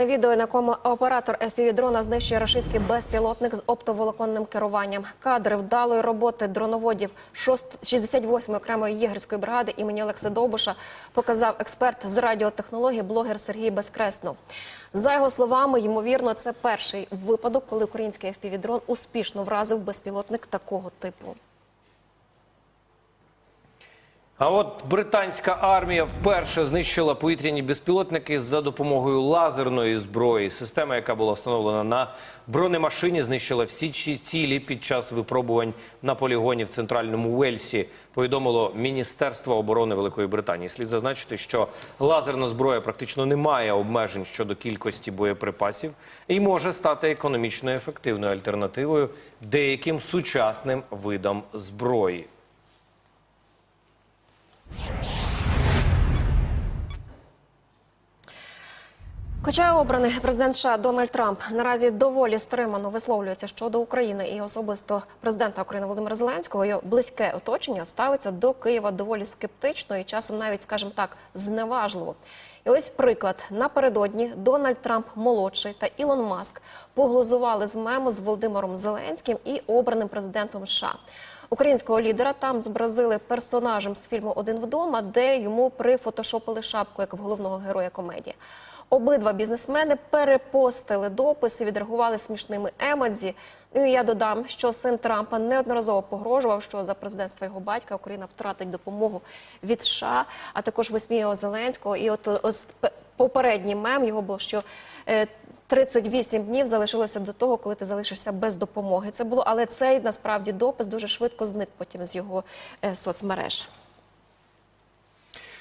Відео, на якому оператор FPV-дрона знищує рашистський безпілотник з оптоволоконним керуванням. Кадри вдалої роботи дроноводів 68-ї окремої єгерської бригади імені Олекса Довбуша показав експерт з радіотехнології, блогер Сергій Безкреснов. За його словами, ймовірно, це перший випадок, коли український FPV-дрон успішно вразив безпілотник такого типу. А от британська армія вперше знищила повітряні безпілотники за допомогою лазерної зброї. Система, яка була встановлена на бронемашині, знищила всі ці цілі під час випробувань на полігоні в центральному Уельсі. Повідомило Міністерство оборони Великої Британії. Слід зазначити, що лазерна зброя практично не має обмежень щодо кількості боєприпасів і може стати економічно ефективною альтернативою деяким сучасним видам зброї. Хоча обраний президент США Дональд Трамп наразі доволі стримано висловлюється щодо України і особисто президента України Володимира Зеленського, його близьке оточення ставиться до Києва доволі скептично і часом навіть, скажімо так, зневажливо. І ось приклад напередодні Дональд Трамп молодший та Ілон Маск поглузували з мему з Володимиром Зеленським і обраним президентом США. Українського лідера там зобразили персонажем з фільму Один вдома, де йому прифотошопили шапку як головного героя комедії. Обидва бізнесмени перепостили дописи, відреагували смішними емодзі. Ну і я додам, що син Трампа неодноразово погрожував, що за президентства його батька Україна втратить допомогу від США, а також висміював Зеленського. І от ось попередній мем його було, що е, 38 днів залишилося до того, коли ти залишишся без допомоги. Це було, але цей насправді допис дуже швидко зник потім з його е, соцмереж.